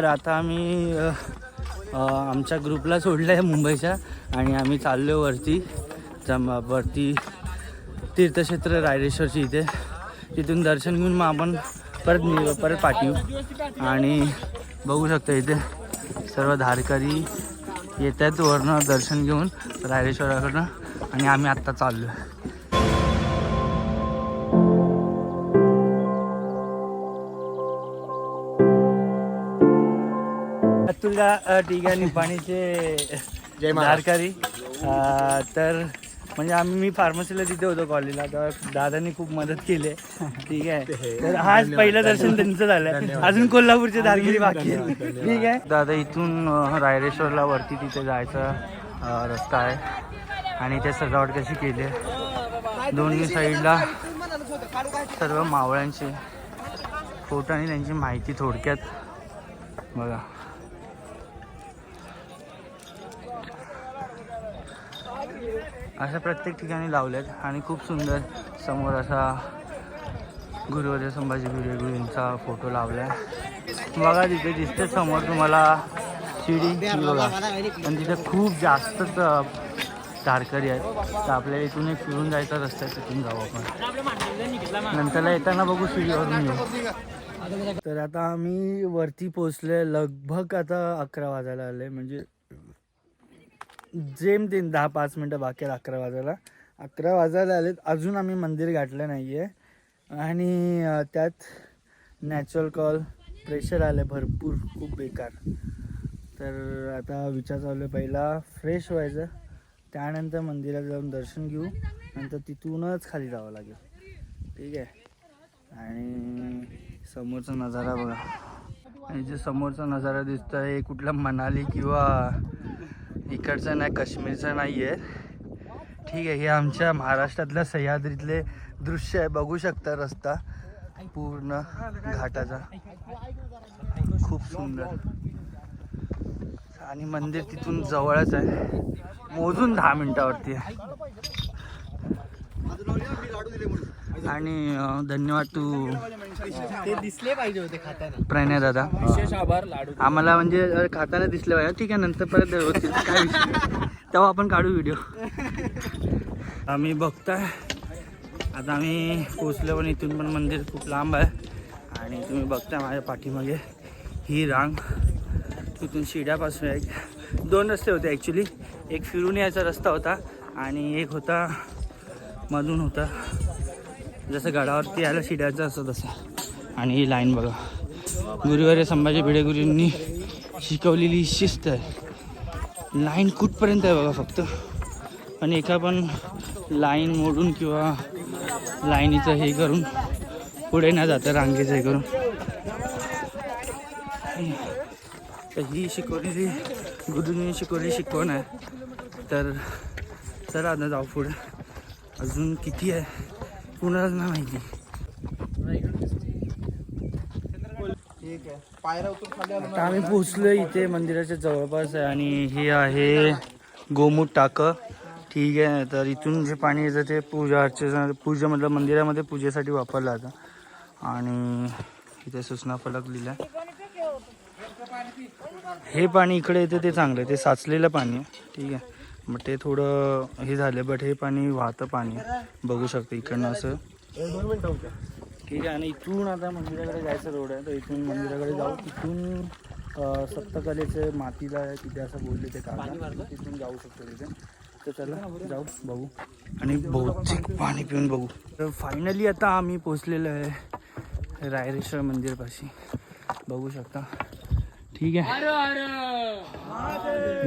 तर आता आम्ही आमच्या ग्रुपला सोडलं आहे मुंबईच्या आणि आम्ही चाललो वरती जम वरती तीर्थक्षेत्र रायरेश्वरची इथे. तिथून दर्शन घेऊन मग आपण परत नि परत पाठवू. आणि बघू शकता इथे सर्व धारकरी येत आहेत वरनं दर्शन घेऊन रायरेश्वराकडनं. आणि आम्ही आत्ता चाललो आहे अ, ठिकाणी पाणीचे जय महाराज. धारकरी. अ, तर म्हणजे आम्ही मी फार्मसीला तिथे होतो कॉलेजला तर दादानी खूप मदत केली. आहे. ठीक आहे. तर आज पहिलं दर्शन त्यांचं झालं अजून कोल्हापूरचे दारगिरी बाकी आहे ठीक आहे. दादा इथून रायरेश्वरला वरती तिथे जायचा रस्ता आहे. आणि ते सजावट कशी केली आहे? दोन्ही साईडला सर्व मावळ्यांचे फोटो आणि त्यांची माहिती थोडक्यात बघा. अशा प्रत्येक ठिकाणी लावल्यात आणि खूप सुंदर समोर असा गुरुवर्य संभाजी गुरु गुरूंचा फोटो लावला आहे बघा तिथे दिसते समोर तुम्हाला शिडी बघा. पण तिथे खूप जास्तच तारकरी आहेत. तर आपल्याला इथून एक फिरून जायचा रस्ता आहे तिथून जाऊ आपण. नंतरला येताना बघू शिडीवरून येऊ. तर आता आम्ही वरती पोचले लगभग आता अकरा वाजायला आले म्हणजे जेम तेन दहा पाच मिनटं बाकी आहेत अकरा वाजायला. अकरा वाजायला आलेत. अजून आम्ही मंदिर गाठलं नाही आहे आणि त्यात नॅचरल कॉल प्रेशर आलं भरपूर. खूप बेकार. तर आता विचार चालू आहे पहिला. फ्रेश व्हायचं. त्यानंतर मंदिरात जाऊन दर्शन घेऊ. नंतर तिथूनच खाली जावं लागेल. ठीक आहे? आणि समोरचा नजारा बघा. आणि जे समोरचा नजारा दिसतोय हे कुठला मनाली किंवा इकडचं नाही काश्मीरचं नाही आहे ठीक आहे हे आमच्या महाराष्ट्रातल्या सह्याद्रीतले दृश्य आहे. बघू शकता रस्ता पूर्ण घाटाचा. खूप सुंदर. आणि मंदिर तिथून जवळच आहे. मोजून दहा मिनिटावरती आहे. आणि धन्यवाद तू ते दिसले पाहिजे होते खाताना. प्रणय दादा. विशेष आभार लाडू. आम्हाला म्हणजे खाताना दिसलं पाहिजे. ठीक आहे नंतर परत व्यवस्थित काय. तेव्हा आपण काढू व्हिडिओ आम्ही बघताय. आता आम्ही पोचलो पण इथून पण मंदिर खूप लांब आहे. आणि तुम्ही बघताय माझ्या पाठीमागे. ही रांग तिथून शिड्यापासून एक दोन रस्ते होते ॲक्च्युली एक फिरून यायचा रस्ता होता आणि एक होता मधून होता. जसं गडावरती यायला शिड्याचं असं तसं. आणि ही लाईन बघा. गुरुवारी संभाजी भिडेगुरूंनी शिकवलेली शिस्त आहे. लाईन कुठपर्यंत आहे बघा फक्त. पण एका पण लाईन मोडून किंवा लाईनीचं हे करून पुढे नाही जातं रांगेचं हे करून. तर ही शिकवलेली गुरुंनी शिकवली शिकवण आहे. तर चला आता जाऊ पुढे. अजून किती आहे? कुणालाच नाही. माहिती आता आम्ही पोचलो इथे मंदिराच्या जवळपास आहे आणि हे आहे गोमूट टाकं. ठीक आहे तर इथून जे पाणी येतं ते पूजा अर्चना पूजा मतलब मंदिरामध्ये पूजेसाठी वापरलं जातं. आणि इथे सूचना फलक लिहिला हे पाणी इकडे येते ते चांगलं आहे ते साचलेलं पाणी आहे. ठीक आहे. मग ते थोडं हे झालं बट हे पाणी वाहतं पाणी. आहे. बघू शकतो इकडनं असं. ठीक आहे आणि इथून आता मंदिराकडे जायचं रोड आहे तर इथून मंदिराकडे जाऊ. तिथून सप्तकलेचे मातीला आहे तिथे असं बोलले ते काढा तिथून जाऊ शकतो तिथे. तर चला जाऊ बघू. आणि बहुतेक पाणी पिऊन बघू. तर फायनली आता आम्ही पोचलेलो आहे रायरेश्वर मंदिरपाशी. बघू शकता. ठीक आहे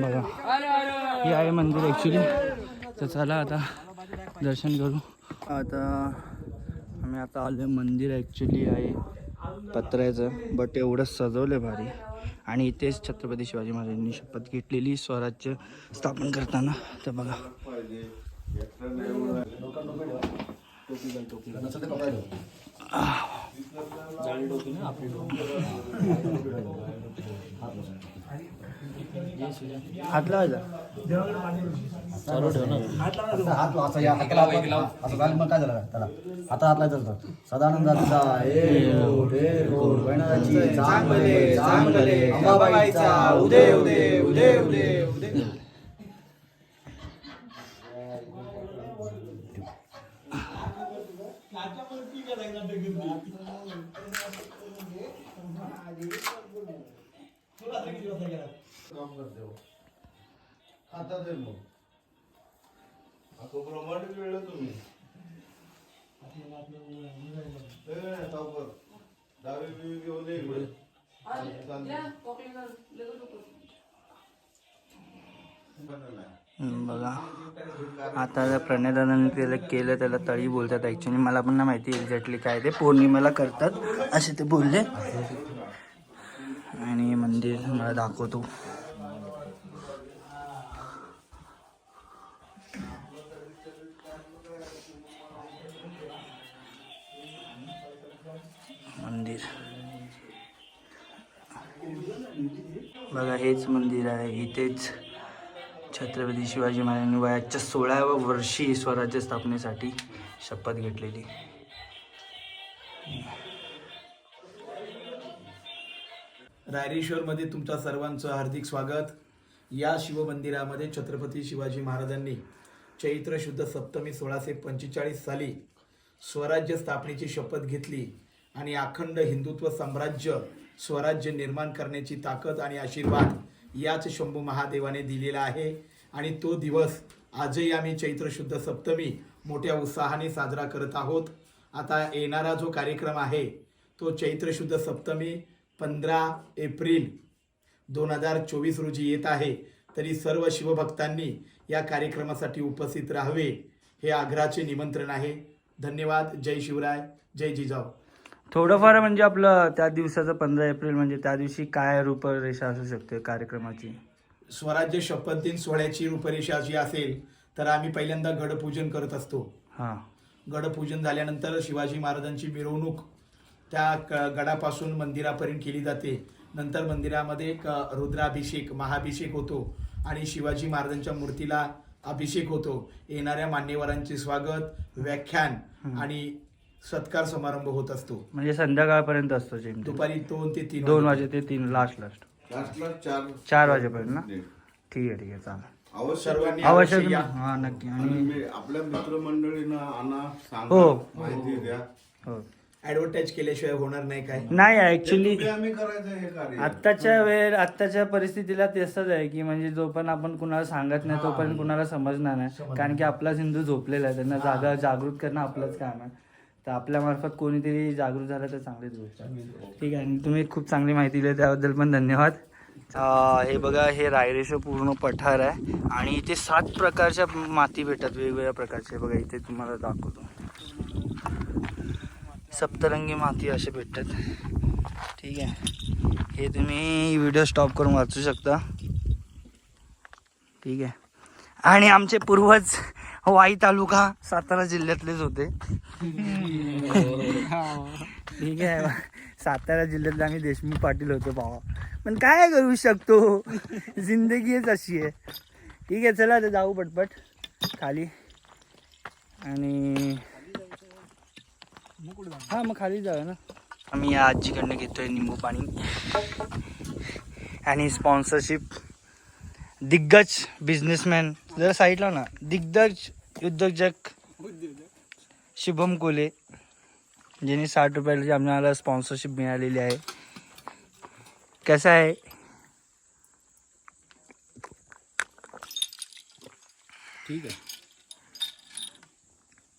बघा। हे आहे मंदिर ॲक्च्युली तर चला आता दर्शन करू. आता आम्ही आता आलो मंदिर ॲक्च्युली आहे पत्र्याचं बट एवढं सजवलं भारी. आणि इथेच छत्रपती शिवाजी महाराजांनी शपथ घेतलेली स्वराज्य स्थापन करताना. तर बघा. हात लावायचा हात असं या हाताला असं झालं मग काय झालं? त्याला आता हात लावायचं असतं सदानंदाचा बहिणाची अंबाबाईची चांगले चांगले अंबाबाईचा उदे उदे उदे उदे उदे हम्म, बघा. आता जर प्रणयदानाने त्याला केलं त्याला तळी बोलतात ॲक्च्युली मला पण नाही माहिती एक्झॅक्टली काय ते. पौर्णिमेला करतात. असे ते बोलले. आणि मंदिर मला दाखवतो. मंदिर. बघा हेच मंदिर आहे. इथेच छत्रपती शिवाजी महाराजांनी वयाच्या सोळाव्या वर्षी स्वराज्य स्थापनेसाठी शपथ घेतलेली. रायरेश्वरमध्ये तुमच्या सर्वांचं हार्दिक स्वागत. या शिवमंदिरामध्ये छत्रपती शिवाजी महाराजांनी चैत्र शुद्ध सप्तमी सोळाशे पंचेचाळीस साली स्वराज्य स्थापनेची शपथ घेतली. आणि अखंड हिंदुत्व साम्राज्य स्वराज्य निर्माण करण्याची ताकद आणि आशीर्वाद याच शंभू महादेवाने दिलेला आहे. आणि तो दिवस आजही आम्ही चैत्र शुद्ध सप्तमी मोठ्या उत्साहाने साजरा करत आहोत. आता येणारा जो कार्यक्रम आहे तो चैत्र शुद्ध सप्तमी पंधरा एप्रिल दोन हजार चोवीस रोजी येत आहे. तरी सर्व शिवभक्तांनी या कार्यक्रमासाठी उपस्थित राहावे हे आग्रहाचे निमंत्रण आहे. धन्यवाद. जय शिवराय. जय जिजाऊ. थोडंफार म्हणजे आपलं त्या दिवसाचं पंधरा एप्रिल म्हणजे त्या दिवशी काय रूपरेषा असू शकते कार्यक्रमाची? स्वराज्य शपथ दिन सोहळ्याची रूपरेषा जी असेल तर आम्ही पहिल्यांदा गडपूजन करत असतो. हां. गडपूजन झाल्यानंतर शिवाजी महाराजांची मिरवणूक त्या गडापासून मंदिरापर्यंत केली जाते. नंतर मंदिरामध्ये एक रुद्राभिषेक महाभिषेक होतो आणि शिवाजी महाराजांच्या मूर्तीला अभिषेक होतो. येणाऱ्या मान्यवरांचे स्वागत व्याख्यान आणि सत्कार समारंभ होत असतो. म्हणजे संध्याकाळपर्यंत असतो जेम दुपारी दोन ते तीन दोन वाजे. ते तीन लास्ट लास्ट लास्टला चार चार वाजेपर्यंत ना? ठीक आहे ठीक आहे चालेल. अवश्य सर्वांनी आवश्यक अवश्य या. हां नक्की. आणि आणि मी आपल्या मित्रमंडळींना आणा हो. सांगा माहिती द्या. हो. ऍडव्हर्टाईज केल्याशिवाय होणार नाही काय? नाही हे ऍक्च्युली कुठे आम्ही करायचं हे कार्य? आत्ताच्या वेळ आत्ताच्या परिस्थितीला तसंच आहे की म्हणजे जो पण आपण कुणाला सांगत नाही तोपर्यंत कुणाला समजणार नाही. कारण की आपला हिंदू झोपलेला आहे. त्यांना जागा जागृत करणं आपलंच काम आहे. तर आपल्यामार्फत कोणीतरी जागृत झालं तर चांगलीच गोष्ट ठीक आहे आणि तुम्ही खूप चांगली माहिती दिली त्याबद्दल पण धन्यवाद. हे बघा हे रायरेश्वर पूर्ण पठार आहे आणि इथे सात प्रकारच्या माती भेटतात वेगवेगळ्या प्रकारचे. बघा इथे तुम्हाला दाखवतो. सप्तरंगी माती असे भेटतात. ठीक आहे. हे तुम्ही व्हिडिओ स्टॉप करून वाचू शकता. ठीक आहे. आणि आमचे पूर्वज वाई तालुका सातारा जिल्ह्यातलेच होते. ठीक आहे. सातारा जिल्ह्यातले आम्ही देशमुख पाटील होतो भावा. पण काय करू शकतो? जिंदगीच अशी आहे. ठीक आहे चला आता जाऊ पटपट. खाली. आणि हा मग खाली जाऊ ना. आम्ही या आजीकडनं घेतोय निंबू पाणी. आणि स्पॉन्सरशिप दिग्गज बिझनेसमॅन जरा साईडला ना. दिग्गज उद्योजक शुभम कोले ज्यांनी साठ आम्हाला स्पॉन्सरशिप मिळालेली आहे. कसं आहे? ठीक आहे.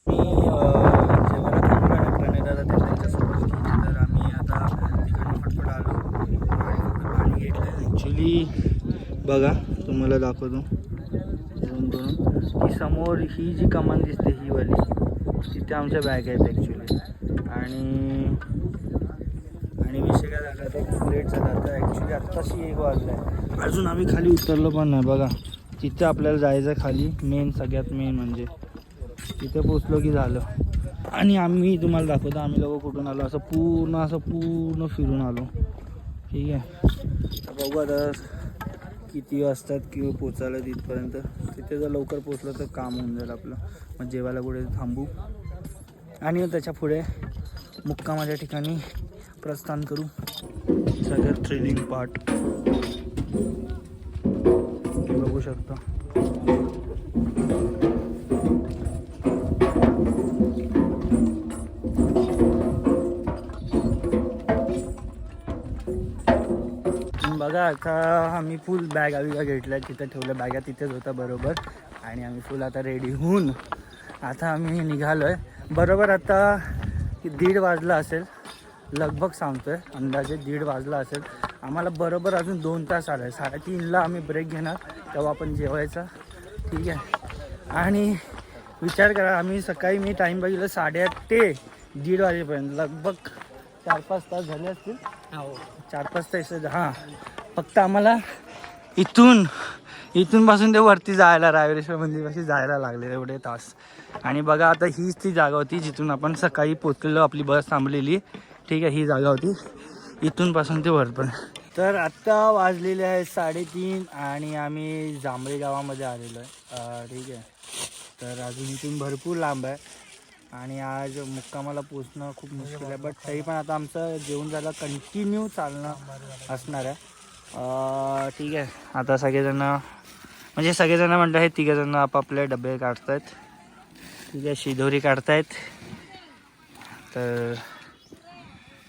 मी अं, जेवायला थांबलो आणि प्रणयदादा ते त्यांच्यासोबत तर आम्ही आता तिकडनं फटफट आलो. पाणी घेतलं ॲक्च्युली बघा तुम्हाला दाखवतो. झूम की समोर ही जी कमान दिसते ही वाली तिथे आमच्या बॅग आहेत ॲक्च्युली आणि आणि विषय काय झाला तर खूप लेट झाला तर ॲक्च्युली आत्ताशी एक वाजला आहे अजून आम्ही खाली उतरलो पण नाही बघा. तिथे आपल्याला जायचं आहे खाली. मेन सगळ्यात मेन म्हणजे. तिथे पोचलो की झालं. आणि आम्ही तुम्हाला दाखवतो आम्ही लोक कुठून आलो? असं पूर्ण असं पूर्ण फिरून आलो. ठीक आहे. बघू आता किती वाजतात किंवा पोचायला तिथपर्यंत. तिथे जर लवकर पोचलं तर काम होऊन जाईल आपलं. मग जेवायला कुठे थांबू. आणि त्याच्या पुढे मुक्कामाच्या ठिकाणी प्रस्थान करू. सगळ्यात थ्रिलिंग पार्ट बघू शकता. आता आम्ही फुल बॅग आम्ही घेतल्या तिथं ठेवल्या बॅगा तिथेच होत्या बरोबर. आणि आम्ही फुल आता रेडी होऊन आता आम्ही निघालो आहे बरोबर आता दीड वाजला असेल. लगभग सांगतोय अंदाजे दीड वाजला असेल. आम्हाला बरोबर अजून दोन तास आलं आहे साडेतीनला आम्ही ब्रेक घेणार तेव्हा आपण जेवायचा. ठीक आहे. आणि विचार करा आम्ही सकाळी मी टाईम बघितलं साडेआठ ते दीड वाजेपर्यंत. लगभग चार पाच तास झाले असतील? चार पाच तास हां. फक्त आम्हाला इथून इथून पासून ते वरती जायला रायरेश्वर मंदिरपाशी जायला लागले एवढे तास. आणि बघा आता हीच ती जागा होती जिथून आपण सकाळी पोचलेलो आपली बस थांबलेली. ठीक आहे ही जागा होती. इथून पासून ते वरपर्यंत तर आत्ता वाजलेले आहेत साडेतीन आणि आम्ही जांभळे गावामध्ये आलेलो आहे. ठीक आहे. तर अजून इथून भरपूर लांब आहे. आणि आज मुक्कामाला पोचणं खूप मुश्किल आहे. बट तरी पण आता आमचं जेवण झालं कंटिन्यू चालणं असणार आहे. ठीक आहे. आता सगळेजण म्हणजे सगळेजण म्हणलं हे तिघेजण आपापले डबे काढतायत. ठीक आहे शिदोरी काढतायत. तर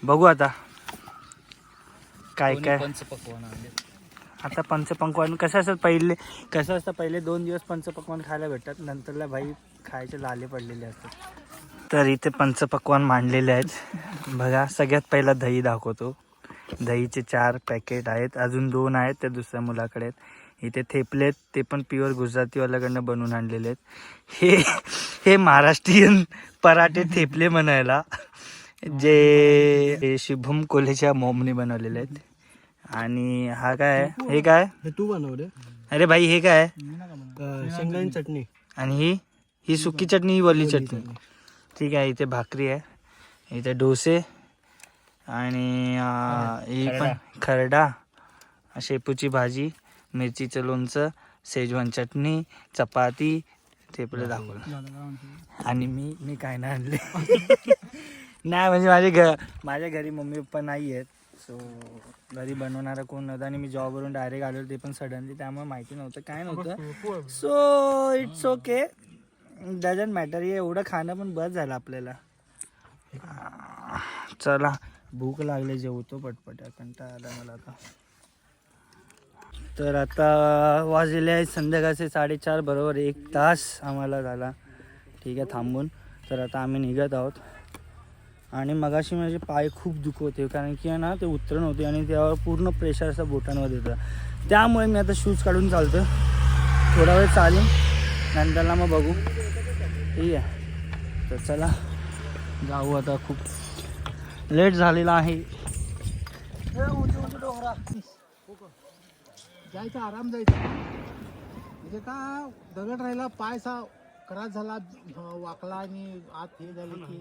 बघू आता. काय काय? पंचपक्वान आता पंचपक्वान कसं असतं पहिले कसं असतं पहिले दोन दिवस पंचपक्वान खायला भेटतात नंतरला भाई खायचे लाले पडलेले असतात. तर इथे पंचपक्वान मांडलेले आहेत. बघा सगळ्यात पहिला दही दाखवतो. दहीचे चार पॅकेट आहेत. अजून दोन आहेत त्या दुसऱ्या मुलाकडे आहेत. इथे थेपले आहेत ते पण प्युअर गुजरातीवाल्याकडनं बनवून आणलेले आहेत. हे हे महाराष्ट्रीयन पराठे थेपले म्हणायला. जे शुभम कोल्हेच्या मोमने बनवलेले आहेत. आणि हा काय? हे काय? हे तू बनवले अरे भाई हे काय? शेंगदाणी चटणी. आणि ही? ही सुकी चटणी ही वली चटणी. ठीक आहे इथे भाकरी आहे. इथे डोसे. आणि ही पण खरडा शेपूची भाजी मिरचीचं लोणचं शेजवान चटणी चपाती थेपले दाखवलं. आणि मी मी काय नाही आणले. नाही म्हणजे माझे घ माझ्या घरी मम्मी पप्पा नाही आहेत. सो घरी बनवणारा कोण नव्हतं आणि मी जॉबवरून डायरेक्ट आलो ते पण सडनली त्यामुळे माहिती नव्हतं काय नव्हतं. So it's okay doesn't matter हे. एवढं खाणं पण बस झालं आपल्याला. चला. भूक लागले जेवतो पटपट. कंटाळा आला मला आता. तर आता वाजलेले आहे संध्याकाळचे साडेचार बरोबर एक तास आम्हाला झाला. ठीक आहे थांबून. तर आता आम्ही निघत आहोत. आणि मगाशी माझे पाय खूप दुखवते होते कारण की आहे ना ते उतरण होते आणि त्यावर पूर्ण प्रेशर असं बोटांवर येतं त्यामुळे मी आता शूज काढून चालतो थोडा वेळ चालेल. नंतरला मग बघू. ठीक आहे. तर चला जाऊ आता खूप. लेट झालेला आहे. जायचं आराम जायचं. म्हणजे का दगड राहिला पाय सा क्रॉस झाला वाकला आणि आत हे झालं की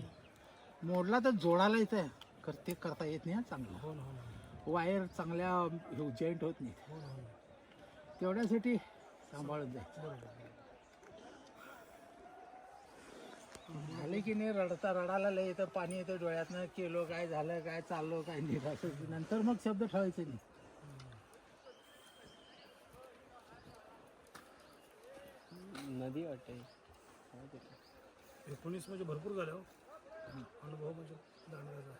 मोडला तर जोडायला येतं कर ते करता येत नाही हा चांगलं. वायर चांगल्या जॉईंट होत नाही. तेवढ्यासाठी सांभाळत जायचं झाले की नाही? रडता रडायला लय येतं पाणी येतं डोळ्यातनं केलो काय झालं काय चाललो काय नाही असं नंतर मग शब्द ठेवायचे नाही. नदी वाटते. एकोणीस म्हणजे भरपूर झाले हो. अनुभव म्हणजे जाणवायचा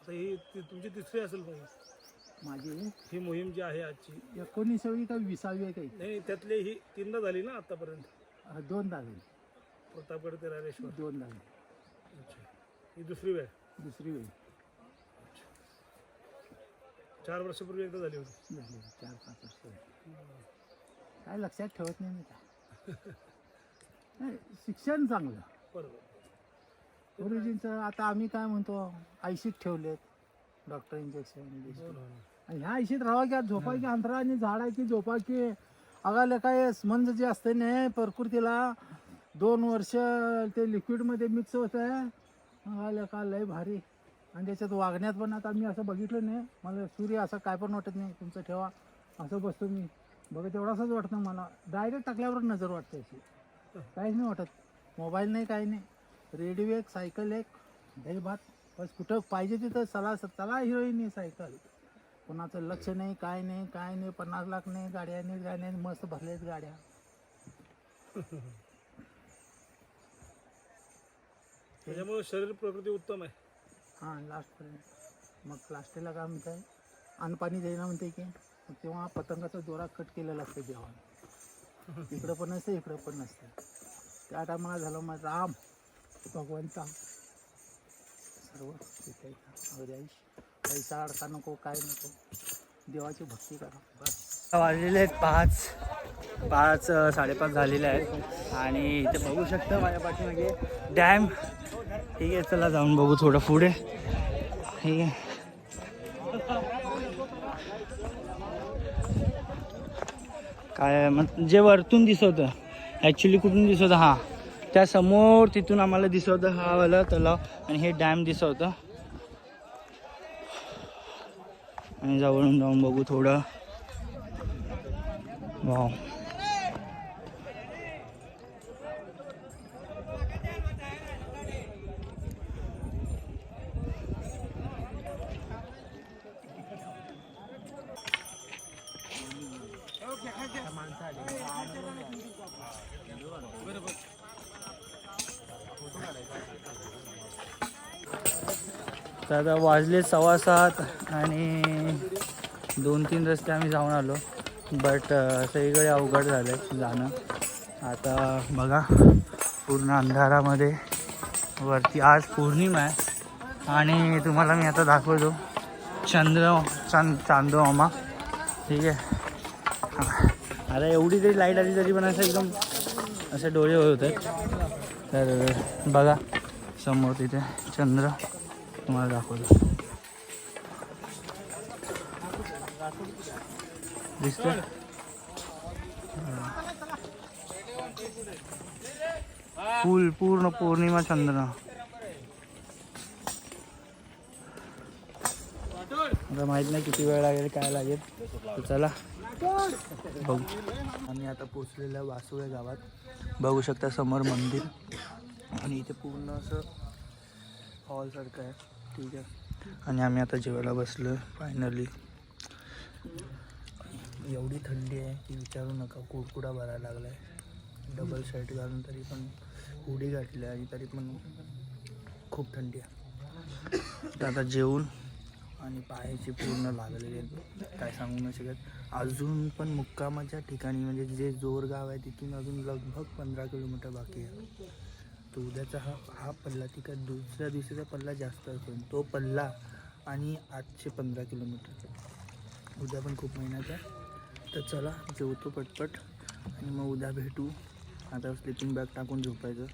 आता ही ती- तुमची तिसरी असेल पाहिजे माझी? ही मोहीम जी आहे आजची. एकोणीसावी का विसावी आहे काही? नाही त्यातली ही तीनदा झाली ना आतापर्यंत. अं, दोन झाली. प्रतापगड ते रायरेश्वर दोन झाली. अच्छा. ही दुसरी वेळ? दुसरी वेळी. चार वर्षापूर्वी एकदा झाली होती. झाली चार पाच वर्ष काय लक्षात ठेवत नाही मी काय नाही, शिक्षण चांगलं. बरोबर. गुरुजींचं आता आम्ही काय म्हणतो आयशीत ठेवलेत. डॉक्टर इंजेक्शन आणि ह्या आयशीत राहा की आज झोपा की अंतरा आणि झाडा की झोपा की अगाले काय स्मंज जे असते ना प्रकृतीला दोन वर्ष ते लिक्विडमध्ये मिक्स होत आहे आलं का लय भारी. आणि त्याच्यात वागण्यात पण आता मी असं बघितलं नाही. मला सूर्य असं काय पण वाटत नाही. तुमचं ठेवा. असं बसतो मी. बघा तेवढासाच वाटतं मला. डायरेक्ट टाकल्यावर नजर वाटते अशी. काहीच नाही वाटत. मोबाईल नाही काही नाही. रेडिओ एक सायकल एक. दही भात. बस कुठं पाहिजे तिथं चला चला हिरोईन सायकल कोणाचं लक्ष नाही काय नाही काय नाही. पन्नास लाख नाही गाड्या नाही गाड्या नाही मस्त भरलेत गाड्या. त्याच्यामुळे शरीर प्रकृती उत्तम आहे. हां लास्टपर्यंत मग लास्टला काय म्हणताय? अन्न जाईना म्हणते की मग तेव्हा पतंगाचा दोरा कट केलेला असतो देवाने. इकडं पण नसतं इकडं पण नसतं त्या टायमाला झालं मग राम. भगवंता. सर्व पैसा अडका नको काय नको. देवाची भक्ती करा. बस. वाजलेले आहेत पाच. पाच साडेपाच झालेले आहेत. आणि इथे बघू शकता माझ्या पाठीमागे. डॅम ठीक आहे चला जाऊन बघू थोडं पुढे. ठीक आहे. काय मग जे वरतून दिसत ॲक्च्युली कुठून दिसत हा. हां त्या समोर तिथून आम्हाला दिसत हा वाला तलाव आणि हे डॅम दिसत. होतं आणि जवळून जाऊन बघू थोडं. वाव तर आता वाजले सव्वा सात आणि दोन तीन रस्ते आम्ही जाऊन आलो. बट सगळीकडे अवघड झालं आहे जाणं. आता बघा पूर्ण अंधारामध्ये वरती आज पौर्णिमा आहे. आणि तुम्हाला मी आता दाखवतो. चंद्र चांद चांदोमा ठीक आहे. आता एवढी जरी लाइट आली तरी पण असं एकदम असे डोळे होत आहेत तर बघा समोर तिथे चंद्र. तुम्हाला दाखवतो. दिसतोय? फुल पूर्ण पौर्णिमा चंद्र आता माहीत नाही किती वेळ लागेल काय लागेल. चला बघू. आम्ही आता पोचलेल्या वासुळे गावात. बघू शकता समोर मंदिर. आणि इथे पूर्ण असं हॉलसारखं आहे. आणि आम्ही आता जेवायला बसलो फायनली एवढी थंडी आहे की विचारू नका कुडकुडा भरायला लागला आहे डबल शर्ट घालून तरी पण हुडी घातली आहे आणि तरी पण खूप थंडी आहे. आता जेवून आणि पायाची पूर्ण लागलेली आहेत. काय सांगू नाही शकत. अजून पण मुक्कामाच्या ठिकाणी म्हणजे जे जोरगाव आहे तिथून अजून लगभग पंधरा किलोमीटर बाकी आहे. तो उद्याचा हा हा पल्ला तिकडे दुसऱ्या दिवशीचा पल्ला जास्त असेल तो पल्ला आणि आठशे पंधरा किलोमीटर. उद्या पण खूप महिन्याचा आहे. तर चला जेवतो पटपट आणि मग उद्या भेटू. आता स्लिपिंग बॅग टाकून झोपायचं.